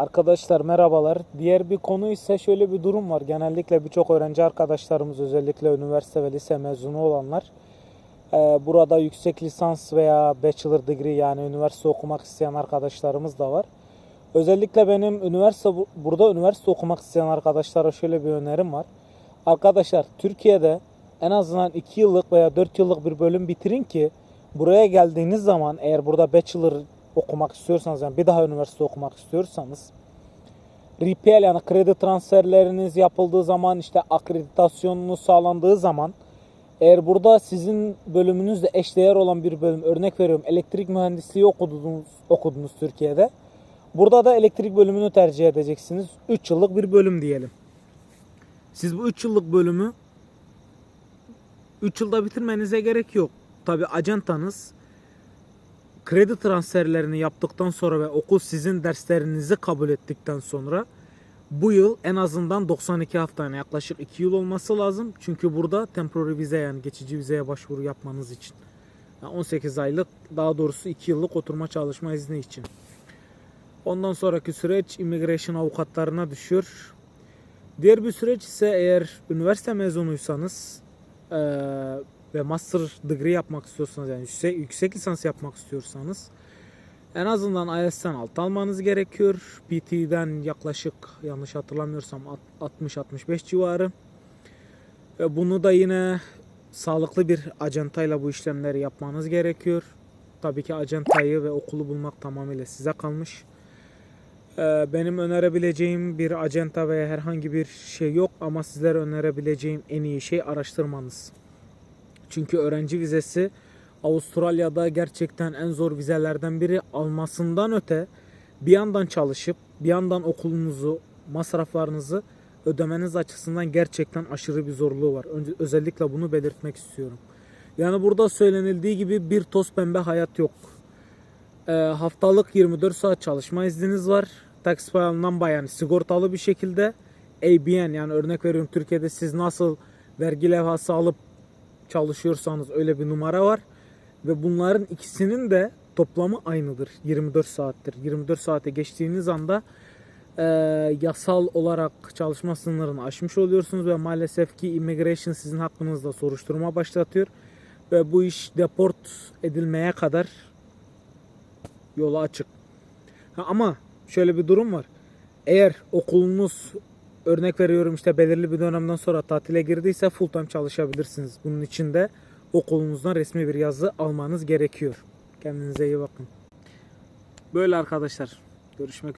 Arkadaşlar merhabalar. Diğer bir konu ise şöyle bir durum var. Genellikle birçok öğrenci arkadaşlarımız özellikle üniversite ve lise mezunu olanlar e, burada yüksek lisans veya bachelor degree yani üniversite okumak isteyen arkadaşlarımız da var. Özellikle benim üniversite bu- burada üniversite okumak isteyen arkadaşlara şöyle bir önerim var. Arkadaşlar Türkiye'de en azından 2 yıllık veya 4 yıllık bir bölüm bitirin ki buraya geldiğiniz zaman eğer burada bachelor okumak istiyorsanız yani bir daha üniversite okumak istiyorsanız RPL yani kredi transferleriniz yapıldığı zaman işte akreditasyonunuz sağlandığı zaman eğer burada sizin bölümünüzle eşdeğer olan bir bölüm örnek veriyorum elektrik mühendisliği okudunuz, okudunuz Türkiye'de. Burada da elektrik bölümünü tercih edeceksiniz. 3 yıllık bir bölüm diyelim. Siz bu 3 yıllık bölümü 3 yılda bitirmenize gerek yok. Tabi ajantanız kredi transferlerini yaptıktan sonra ve okul sizin derslerinizi kabul ettikten sonra bu yıl en azından 92 hafta yani yaklaşık 2 yıl olması lazım. Çünkü burada temporary vize yani geçici vizeye başvuru yapmanız için. Yani 18 aylık daha doğrusu 2 yıllık oturma çalışma izni için. Ondan sonraki süreç immigration avukatlarına düşüyor. Diğer bir süreç ise eğer üniversite mezunuysanız eee, ve master degree yapmak istiyorsanız yani yüksek, yüksek lisans yapmak istiyorsanız en azından IELTS'ten alt almanız gerekiyor. PT'den yaklaşık yanlış hatırlamıyorsam alt- 60-65 civarı. Ve bunu da yine sağlıklı bir acentayla bu işlemleri yapmanız gerekiyor. Tabii ki acentayı ve okulu bulmak tamamıyla size kalmış. Ee, Benim önerebileceğim bir acenta veya herhangi bir şey yok ama sizlere önerebileceğim en iyi şey araştırmanız. Çünkü öğrenci vizesi Avustralya'da gerçekten en zor vizelerden biri almasından öte bir yandan çalışıp bir yandan okulunuzu, masraflarınızı ödemeniz açısından gerçekten aşırı bir zorluğu var. Önce, özellikle bunu belirtmek istiyorum. Yani burada söylenildiği gibi bir toz pembe hayat yok. Ee, haftalık 24 saat çalışma izniniz var. Tax number yani sigortalı bir şekilde ABN yani örnek veriyorum Türkiye'de siz nasıl vergi levhası alıp çalışıyorsanız öyle bir numara var. Ve bunların ikisinin de toplamı aynıdır. 24 saattir. 24 saate geçtiğiniz anda e, yasal olarak çalışma sınırını aşmış oluyorsunuz ve maalesef ki immigration sizin hakkınızda soruşturma başlatıyor. Ve bu iş deport edilmeye kadar yolu açık. Ha, ama şöyle bir durum var. Eğer okulunuz örnek veriyorum işte belirli bir dönemden sonra tatile girdiyse full time çalışabilirsiniz. Bunun için de okulunuzdan resmi bir yazı almanız gerekiyor. Kendinize iyi bakın. Böyle arkadaşlar. Görüşmek